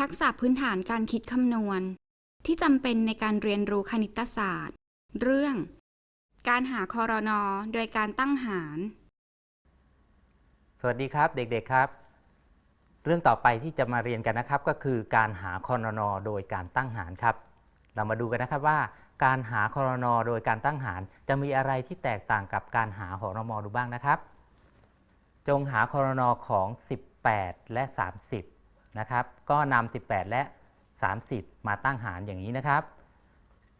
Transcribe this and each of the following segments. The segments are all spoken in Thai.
ทักษะพื้นฐานการคิดคำนวณ ที่จำเป็นในการเรียนรู้คณิตศาสตร์ เรื่อง การหาคอรนอโดยการตั้งหาร สวัสดีครับเด็กๆครับ เรื่องต่อไปที่จะมาเรียนกันนะครับก็คือการหาคอรนอโดยการตั้งหารครับ เรามาดูกันนะครับว่า การหาคอรนอโดยการตั้งหาร จะมีอะไรที่แตกต่างกับการหาหอรมอดูบ้างนะครับ จงหาคอรนอของ 18 และ 30 นะครับ ก็นำ18 และ 30 มาตั้งหารอย่างนี้นะครับ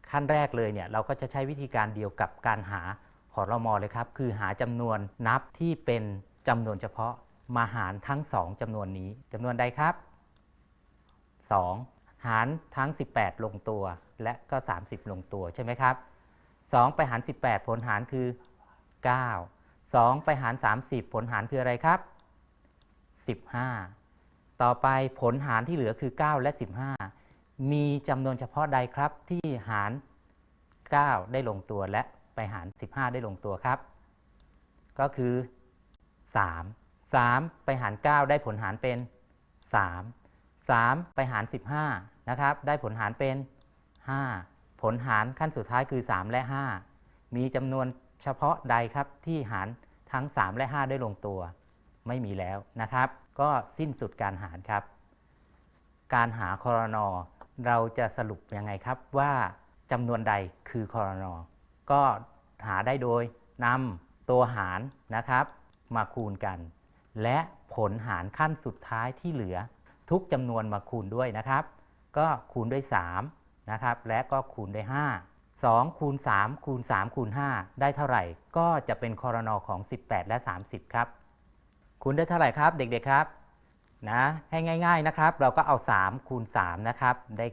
ขั้นแรกเลยเนี่ยเราก็จะใช้วิธีการเดียวกับการหาหอรมอเลยครับ คือหาจำนวนนับที่เป็นจำนวนเฉพาะมาหารทั้ง 2จำนวนนี้จำนวนใดครับ 2 หารทั้ง 18 ลงตัว และก็ 30 ลงตัวใช่ไหมครับ 2 ไปหาร 18 ผลหารคือ 9 2 ไปหาร 30 ผลหารคืออะไรครับ 15 ต่อไปผลหารที่เหลือคือ 9 และ 15 มีจำนวนเฉพาะใดครับที่หาร 9 ได้ลงตัวและไปหาร 15 ได้ลงตัวครับ ก็คือ 3 3 ไปหาร 9 ได้ผลหารเป็น 3 3 ไปหาร 15 นะครับ ได้ผลหารเป็น 5 ผลหารขั้นสุดท้ายคือ 3 และ 5 มีจำนวนเฉพาะใดครับที่หารทั้ง 3 และ 5 ได้ลงตัว ไม่มีแล้วนะครับ ก็สิ้นสุดการหารครับ การหาคอรนอเราจะสรุปยังไงครับว่าจำนวนใดคือคอรนอก็หาได้โดยนำตัวหารนะครับ มาคูณกัน และผลหารขั้นสุดท้ายที่เหลือ ทุกจำนวนมาคูณด้วยนะครับ ก็คูณด้วย 3 นะครับ และก็คูณด้วย 5 2คูณ3คูณ3คูณ5ได้เท่าไหร่ ก็จะเป็นคอรนอของ 18 และ 30 ครับ คูณได้เท่าไหร่ครับเด็กๆครับนะให้ง่าย ๆนะครับ เราก็เอา 3 คูณ 3 นะครับ ได้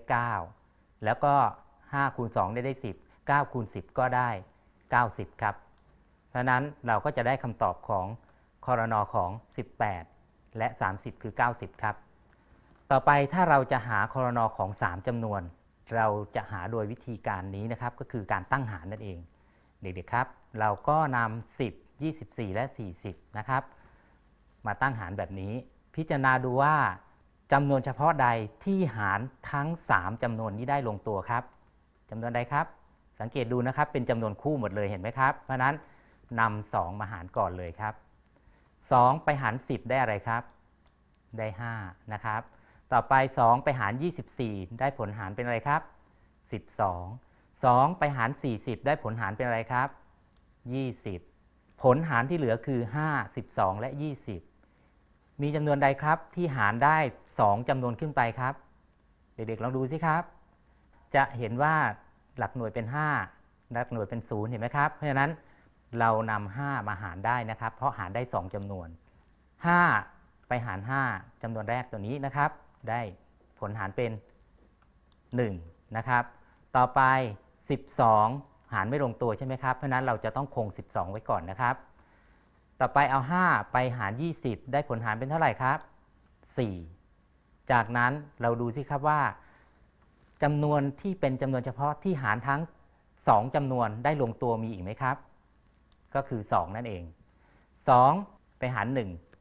9 แล้วก็ 5 คูณ 2 ได้ได้ 10 9 คูณ 10 ก็ได้ 90 ครับเพราะนั้นเราก็จะได้คำตอบของคอรนอของ 18 และ 30 คือ 90 ครับ ต่อไปถ้าเราจะหาคอรนอของ 3จำนวน เราจะหาโดยวิธีการนี้นะครับ ก็คือการตั้งหารนั่นเอง เด็กๆครับ เราก็นำ10 24 และ 40 นะครับ มาตั้งหารแบบนี้ พิจารณาดูว่าจำนวนเฉพาะใดที่หารทั้ง 3จำนวนนี้ได้ลงตัวครับจำนวนใดครับ สังเกตดูนะครับเป็นจำนวนคู่หมดเลยเห็นไหมครับ เพราะฉะนั้นนำ2มาหารก่อนเลยครับ 2 ไปหาร 10 ได้อะไรครับ ได้5นะครับต่อไป 2 ไปหาร 24 ได้ผลหารเป็นอะไรครับ 12 2 ไปหาร 40 ได้ผลหารเป็นอะไรครับ 20 ผลหารที่เหลือคือ 5 12 และ 20 มีจำนวนใดครับที่หารได้ 2จำนวนขึ้นไปครับ เด็กๆลองดูสิครับ จะเห็นว่าหลักหน่วยเป็น 5 หลักหน่วยเป็น 0 เห็นไหมครับ เพราะฉะนั้นเรานำ5มาหารได้นะครับ เพราะหารได้ 2จำนวน 5 ไปหาร 5จำนวนแรกตัวนี้นะครับ ได้ผลหารเป็น 1 นะครับ ต่อไป 12 หารไม่ลงตัวใช่ไหมครับ เพราะฉะนั้นเราจะต้องคง 12 ไว้ก่อนนะครับ ต่อไปเอา 5 ไปหาร 20 ได้ผลหารเป็นเท่าไหร่ครับ 4 จากนั้นเราดูสิครับว่าจำนวนที่เป็นจำนวนเฉพาะที่หารทั้ง 2จำนวนได้ลงตัวมีอีกไหมครับ ก็คือ 2 นั่นเอง 2 ไปหาร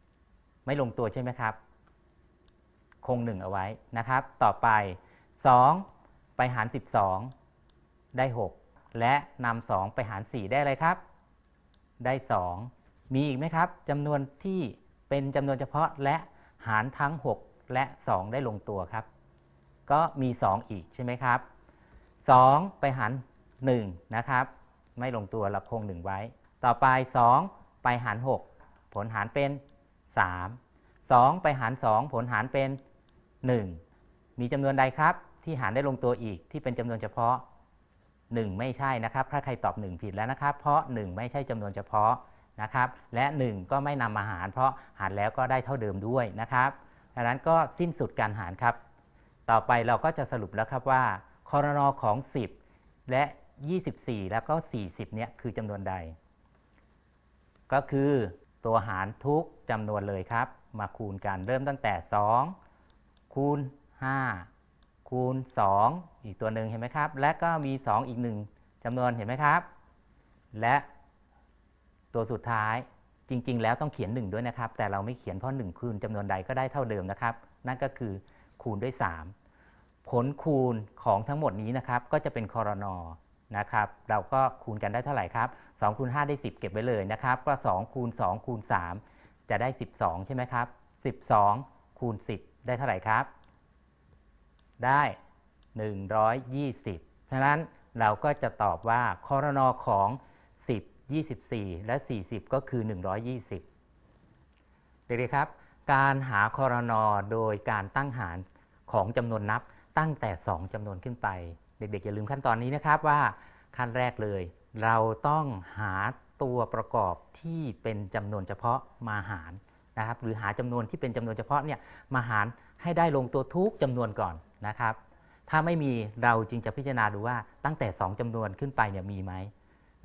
1 ไม่ลงตัวใช่ไหมครับ คง 1 เอาไว้นะครับ ต่อไป 2 ไปหาร 12 ได้ 6 และนำ2ไปหาร 4 ได้อะไรครับ ได้ 2 มีอีกไหมครับจำนวนที่เป็นจำนวนเฉพาะและหารทั้ง 6 และ 2 ได้ลงตัวครับ ก็มี 2 อีกใช่ไหมครับ 2 ไปหาร1นะครับ ไม่ลงตัวเราคง 1 ไว้ ต่อไป 2 ไปหาร 6 ผลหารเป็น 3 2 ไปหาร 2 ผลหารเป็น 1 มีจำนวนใดครับ ที่หารได้ลงตัวอีกที่เป็นจำนวนเฉพาะ 1 ไม่ใช่นะครับ ถ้าใครตอบ 1 ผิดแล้วนะครับ เพราะ 1 ไม่ใช่จำนวนเฉพาะ นะครับและ 1 ก็ไม่นำมาหาร เพราะหารแล้วก็ได้เท่าเดิมด้วยนะครับดังนั้นก็สิ้นสุดการหารครับ ต่อไปเราก็จะสรุปแล้วครับว่าคอรนอของ 10 และ 24 แล้วก็ 40เนี่ยคือจำนวนใด ก็คือตัวหารทุกจำนวนเลยครับ มาคูณกันเริ่มตั้งแต่ 2 คูณ 5 คูณ 2 อีกตัวหนึ่งเห็นไหมครับ และก็มี 2 อีกหนึ่งจำนวนเห็นไหมครับ และ ตัวสุดท้ายจริง ๆ แล้วต้องเขียน 1 ด้วยนะครับ แต่เราไม่เขียนเพราะ 1 คูณจำนวนใดก็ได้เท่าเดิมนะครับ นั่นก็คือคูณด้วย 3 ผลคูณของทั้งหมดนี้นะครับ ก็จะเป็นคอรนอนะครับ เราก็คูณกันได้เท่าไหร่ครับ2คูณ5ได้ 10 เก็บไว้เลยนะครับ ก็2คูณ2คูณ3จะได้ 12 ใช่ไหมครับ 12 คูณ 10 ได้เท่าไหร่ครับ ได้ 120ฉะนั้นเราก็จะตอบว่าคอรนอของ 10 24 และ 40 ก็คือ 120 เด็กๆครับ การหาคอรนอโดยการตั้งหารของจำนวนนับตั้งแต่ 2จำนวนขึ้นไป เด็กๆ อย่าลืมขั้นตอนนี้นะครับว่าขั้นแรกเลย เราต้องหาตัวประกอบที่เป็นจำนวนเฉพาะมาหารนะครับหรือหาจำนวนที่เป็นจำนวนเฉพาะเนี่ยมาหารให้ได้ลงตัวทุกจำนวนก่อนนะครับ ถ้าไม่มีเราจึงจะพิจารณาดูว่าตั้งแต่ 2จำนวนขึ้นไปเนี่ยมีไหม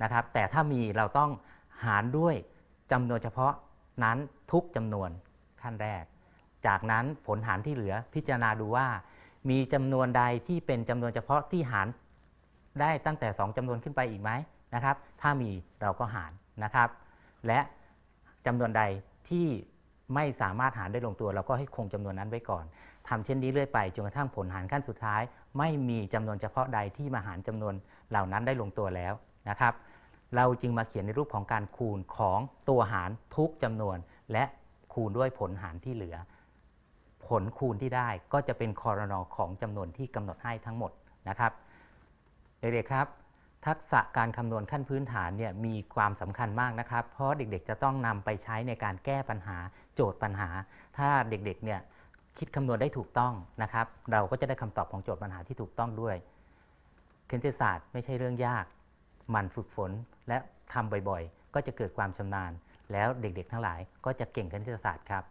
นะครับ แต่ถ้ามีเราต้องหารด้วยจำนวนเฉพาะนั้นทุกจำนวนขั้นแรก จากนั้นผลหารที่เหลือพิจารณาดูว่า มีจำนวนใดที่เป็นจำนวนเฉพาะที่หารได้ตั้งแต่ 2จำนวนขึ้นไปอีกไหมนะครับ ถ้ามีเราก็หารนะครับ และจำนวนใดที่ไม่สามารถหารได้ลงตัว เราก็ให้คงจำนวนนั้นไว้ก่อนทำเช่นนี้เรื่อยไปจนกระทั่งผลหารขั้นสุดท้าย ไม่มีจำนวนเฉพาะใดที่มาหารจำนวนเหล่านั้นได้ลงตัวแล้ว นะครับ เราจึงมาเขียนในรูปของการคูณของตัวหารทุกจำนวน และคูณด้วยผลหารที่เหลือ ผลคูณที่ได้ก็จะเป็นคอรนอของจำนวนที่กำหนดให้ทั้งหมดนะครับเด็กๆครับ ทักษะการคำนวณขั้นพื้นฐานเนี่ยมีความสำคัญมากนะครับ เพราะเด็กๆจะต้องนำไปใช้ในการแก้ปัญหาโจทย์ปัญหา ถ้าเด็กๆเนี่ยคิดคำนวณได้ถูกต้องนะครับ เราก็จะได้คำตอบของโจทย์ปัญหาที่ถูกต้องด้วย คณิตศาสตร์ไม่ใช่เรื่องยาก หมั่นฝึกฝนและทำบ่อยๆ ก็จะเกิดความชำนาญ แล้วเด็กๆ ทั้งหลายก็จะเก่งคณิตศาสตร์ครับ